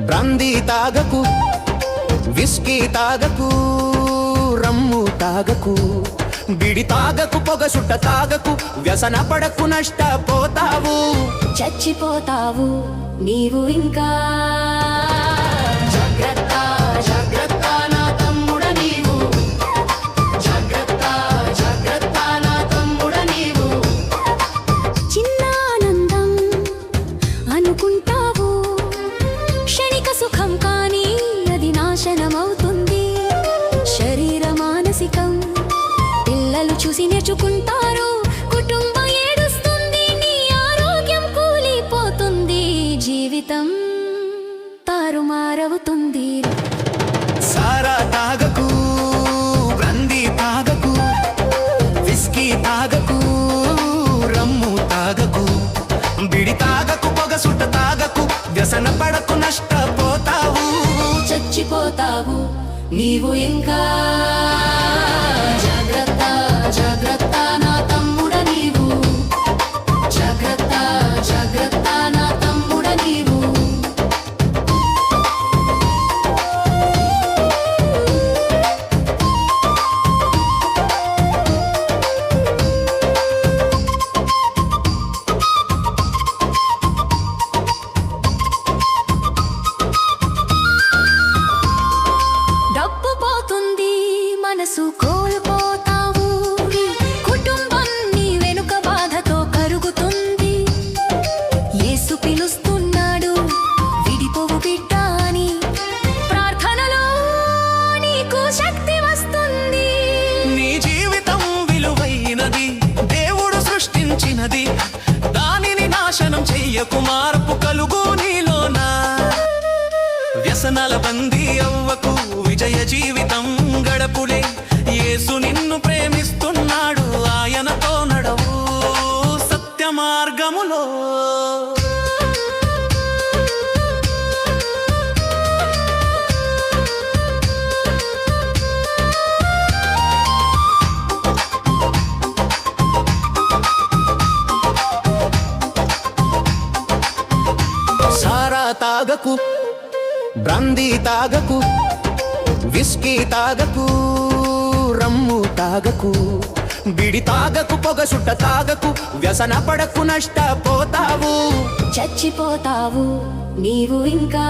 బ్రందీ తాగకు whisky తాగకు రమ్ము తాగకు బిడి తాగకు పొగ సుట్ట తాగకు వ్యసన పడకు నష్టపోతావు. చచ్చిపోతావు నీవు ఇంకా. నాశనమవుతుంది శరీర మానసికం పిల్లలు చూసి నేర్చుకుంటారు. కుటుంబం ఏడుస్తుంది నీ ఆరోగ్యం కూలిపోతుంది. జీవితం తారుమారవుతుంది. సారా తాగకు బ్రందీ తాగకు విస్కీ తాగకు రమ్ము తాగకు బిడి తాగకు పొగ సుట్ట తాగకు వ్యసన పడకు. మర్చిపోతావు నీవు ఇంకా మనసు కోల్పోతావు. కుటుంబం నీ వెనుక బాధతో కరుగుతుంది. యేసు పిలుస్తున్నాడు విడిపోవు బిడ్డ అని. ప్రార్థనలో నీకు శక్తి వస్తుంది. నీ జీవితం విలువైనది దేవుడు సృష్టించినది. దానిని నాశనం చెయ్యకు మార్పు కలుగు వ్యసనాల బందీ అవ్వకు విజయ జీవితం గడపులే. యేసు నిన్ను ప్రేమిస్తున్నాడు ఆయనతో నడవు సత్య మార్గములో సారా తాగకు బ్రాందీ తాగకు విస్కీ తాగకు రమ్ము తాగకు బిడి తాగకు పొగ సుట్ట తాగకు వ్యసన పడకు నష్టపోతావు. చచ్చిపోతావు నీవు ఇంకా.